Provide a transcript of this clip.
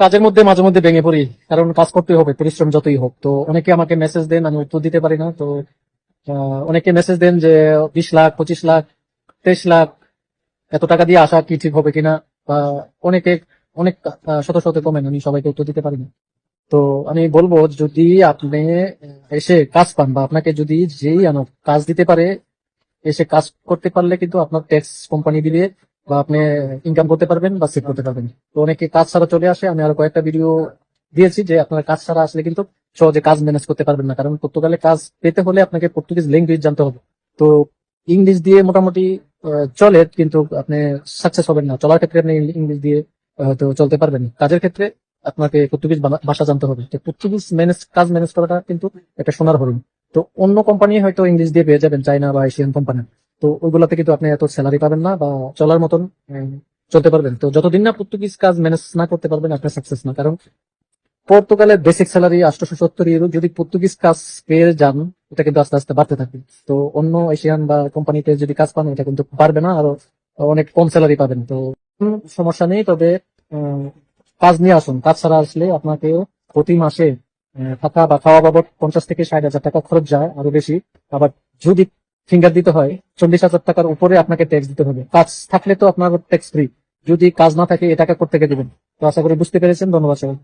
কাজের মধ্যে মাঝে মধ্যে ভেঙে পড়ি, কারণ কাজ করতে হবে, পরিশ্রম যতই হোক। তো অনেকে আমাকে মেসেজ দেন, আমি উত্তর দিতে পারি না। তো অনেকে মেসেজ দেন যে, বিশ লাখ, পঁচিশ লাখ, তেইশ লাখ, এত টাকা দিয়ে আসা কি ঠিক হবে কিনা? বা অনেকে, অনেক শত শত কমেন আমি সবাইকে উত্তর দিতে পারি না। তো আমি বলব, যদি আপনি এসে কাজ পান বা আপনাকে যদি যেই আনো, কাজ দিতে পারে, এসে কাজ করতে পারলে কিন্তু আপনার ট্যাক্স কোম্পানি দিবে। বা আপনি ইনকাম করতে পারবেন বা সেভ করতে পারবেন। তো অনেকে কাজ ছাড়া চলে আসে। আমি আরও কয়েকটা ভিডিও দিয়েছি যে আপনার কাজ ছাড়া আসলে কিন্তু সহজে কাজ ম্যানেজ করতে পারবেন না। কারণ পর্তুগালে কাজ পেতে হলে আপনাকে পর্তুগিজ ল্যাঙ্গুয়েজ জানতে হবে। তো ইংলিশ দিয়ে মোটামুটি চলে, কিন্তু আপনি সাকসেস হবেন না। চলার ক্ষেত্রে আপনি ইংলিশ দিয়ে হয়তো চলতে পারবেন কাজের ক্ষেত্রে আপনাকে পর্তুগিজ ভাষা জানতে হবে। পর্তুগিজ ম্যানেজ কাজ ম্যানেজ করাটা কিন্তু একটা সোনার হরিণ। তো অন্য কোম্পানি হয়তো ইংলিশ দিয়ে পেয়ে যাবেন চাইনা বা এশিয়ান কোম্পানি তো ওইগুলাতে কিন্তু আপনি এত স্যালারি পাবেন না বা চলার মতন চলতে পারবেন। তো যতদিন না পর্তুগিজ কাজ ম্যানেজ না করতে পারবেন আপনি সাকসেস না। কারণ পর্তুগালের বেসিক স্যালারি আটশোশো সত্তর ইউরো যদি পর্তুগিজ কাজ পেয়ে যান, এটা কিন্তু আস্তে আস্তে বাড়তে থাকবে। তো অন্য এশিয়ান বা কোম্পানিতে যদি কাজ পান, এটা কিন্তু পারবে না, আরও অনেক কম স্যালারি পাবেন। তো সমস্যা নেই, তবে কাজ নিয়ে আসুন। কাজ ছাড়া আসলে আপনাকে প্রতি মাসে থাকা বা খাওয়া বাবদ পঞ্চাশ থেকে ষাট হাজার টাকা খরচ যায়, আরও বেশি। আবার যদি ফিঙ্গার দিতে হয়, চল্লিশ হাজার টাকার উপরে আপনাকে ট্যাক্স দিতে হবে। কাজ থাকলে তো আপনার ট্যাক্স ফ্রি যদি কাজ না থাকে এ টাকা কোথেকে দিবেন? তো আশা করি বুঝতে পেরেছেন। ধন্যবাদ সবাই